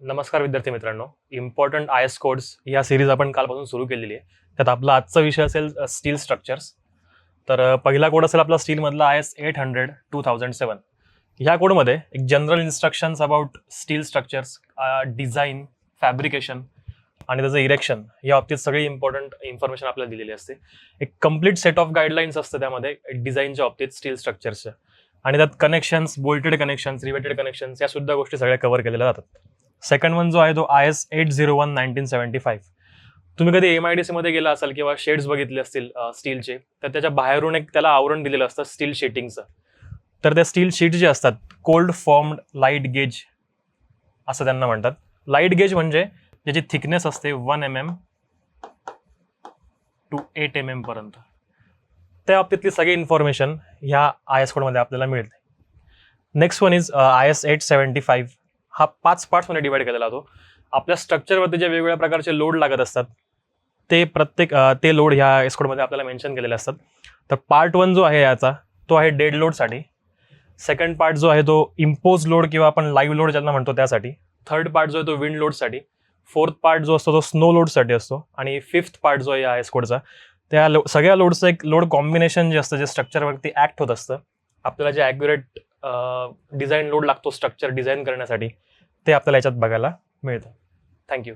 नमस्कार विद्यार्थी मित्रांनो. इम्पॉर्टंट आय एस कोड्स या सिरीज आपण कालपासून सुरू केलेली आहे. त्यात आपला आजचा विषय असेल स्टील स्ट्रक्चर्स तर पहिला कोड असेल आपला स्टीलमधला I S eight hundred two thousand seven ह्या कोडमध्ये एक general instructions about steel structures design fabrication आणि त्याचं इरेक्शन या बाबतीत सगळी इम्पॉर्टंट इन्फॉर्मेशन आपल्याला दिलेली असते. एक कंप्लीट सेट ऑफ गाईडलाईन्स असतं त्यामध्ये डिझाईनच्या बाबतीत स्टील स्ट्रक्चर्सच्या आणि त्यात connections bolted connections riveted connections या सुद्धा गोष्टी सगळ्या कव्हर केलेल्या जातात. सेकंड वन जो आहे तो I S eight zero one nineteen seventy five तुम्ही कधी एम आय डी सीमध्ये गेला असाल किंवा शेड्स बघितले असतील स्टीलचे तर त्याच्या बाहेरून एक त्याला आवरण दिलेलं असतं स्टील शीटिंगचं तर त्या स्टील शीट जे असतात कोल्ड फॉर्म्ड लाइट गेज असं त्यांना म्हणतात. लाइट गेज म्हणजे ज्याची थिकनेस असते one M M to eight M M पर्यंत. त्या बाबतीतली सगळी इन्फॉर्मेशन ह्या आय एस कोडमध्ये आपल्याला मिळते. Next one is I S eight seventy five हा पाच पार्ट्समध्ये डिवाइड केलेला जातो आपल्या स्ट्रक्चरवरती जे वेगवेगळ्या प्रकारचे लोड लागत असतात ते प्रत्येक ते लोड ह्या एस कोडमध्ये आपल्याला मेन्शन केलेले असतात. तर पार्ट वन जो आहे याचा तो आहे डेड लोडसाठी सेकंड पार्ट जो आहे तो इम्पोज लोड किंवा आपण लाईव्ह लोड ज्यांना म्हणतो त्यासाठी. थर्ड पार्ट जो आहे तो विंड लोडसाठी फोर्थ पार्ट जो असतो तो स्नो लोडसाठी असतो. आणि फिफ्थ पार्ट जो आहे या एस कोडचा त्या लो सगळ्या लोडचं एक लोड कॉम्बिनेशन जे असतं जे स्ट्रक्चरवरती ॲक्ट होत असतं आपल्याला जे ॲक्युरेट डिझाईन लोड लागतो स्ट्रक्चर डिझाईन करण्यासाठी ते आपल्याला याच्यात बघायला मिळतं. थँक्यू